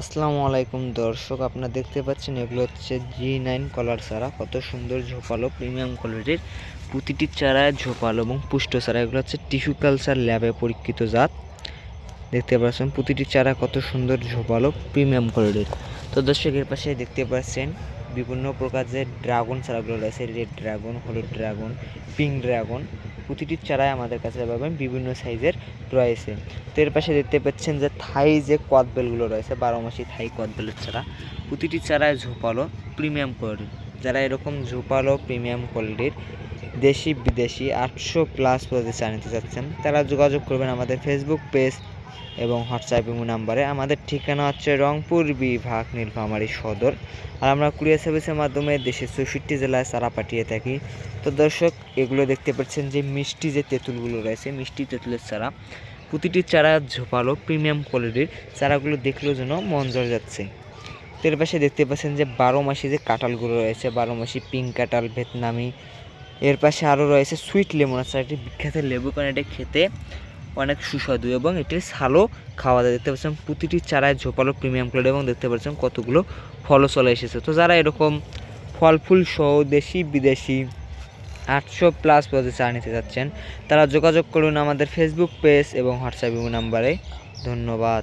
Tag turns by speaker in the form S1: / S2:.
S1: আসসালামু আলাইকুম দর্শক, আপনারা দেখতে পাচ্ছেন এগুলো হচ্ছে জি নাইন কলার চারা কত সুন্দর ঝোপালো প্রিমিয়াম কোয়ালিটির প্রতিটি চারায় ঝোপালো এবং পুষ্ট চারা। এগুলো হচ্ছে টিস্যু কালচার ল্যাবে পরীক্ষিত জাত। দেখতে পাচ্ছেন প্রতিটি চারা কত সুন্দর ঝোপালো প্রিমিয়াম কোয়ালিটির তো দর্শক, এর পাশে দেখতে পাচ্ছেন বিভিন্ন প্রকার যে ড্রাগন চারাগুলো রয়েছে রেড ড্রাগন হলুদ ড্রাগন পিঙ্ক ড্রাগন প্রতিটি চারাই আমাদের কাছে পাবেন বিভিন্ন সাইজের রয়েছে। তো এর পাশে দেখতে পাচ্ছেন যে থাই যে কদবেলগুলো রয়েছে, বারো মাসি থাই কদবেলের চারা, প্রতিটি চারায় ঝোপালো প্রিমিয়াম কোয়ালিটির যারা এরকম ঝোপালো প্রিমিয়াম কোয়ালিটির দেশি বিদেশি আটশো প্লাস প্রজেক্ট নিতে চাচ্ছেন, তারা যোগাযোগ করবেন আমাদের ফেসবুক পেজ এবং হোয়াটসঅ্যাপ ইমো নাম্বারে। আমাদের ঠিকানা হচ্ছে রংপুর বিভাগ, নীলফামারী সদর। আর আমরা কুরিয়ার সার্ভিসের মাধ্যমে দেশের চৌষট্টি জেলায় চারা পাঠিয়ে থাকি। তো দর্শক, এগুলো দেখতে পাচ্ছেন যে মিষ্টি যে তেঁতুলগুলো রয়েছে, মিষ্টি তেঁতুলের চারা। প্রতিটি চারা ঝোপালো, প্রিমিয়াম কোয়ালিটির চারাগুলো দেখলেও যেন মন জড়ে যাচ্ছে। তো এর পাশে দেখতে পাচ্ছেন যে বারো মাসি যে কাঁঠালগুলো রয়েছে, বারো মাসি পিঙ্ক কাঁঠাল ভিয়েতনামি এর পাশে আরও রয়েছে সুইট লেমন আছে একটি বিখ্যাত লেবু কারণ এটা খেতে। অনেক সুস্বাদু এবং এটির ছালও খাওয়া দেখতে পাচ্ছেন প্রতিটি চারায় ঝোপালো প্রিমিয়াম কোয়ালিটি এবং দেখতে পাচ্ছেন কতগুলো ফলও চলে এসেছে। তো যারা এরকম ফল, ফুল সহ দেশি, বিদেশি আটশো প্লাস পদে চা নিতে যাচ্ছেন তারা যোগাযোগ করুন আমাদের ফেসবুক পেজ এবং হোয়াটসঅ্যাপ নাম্বারে ধন্যবাদ।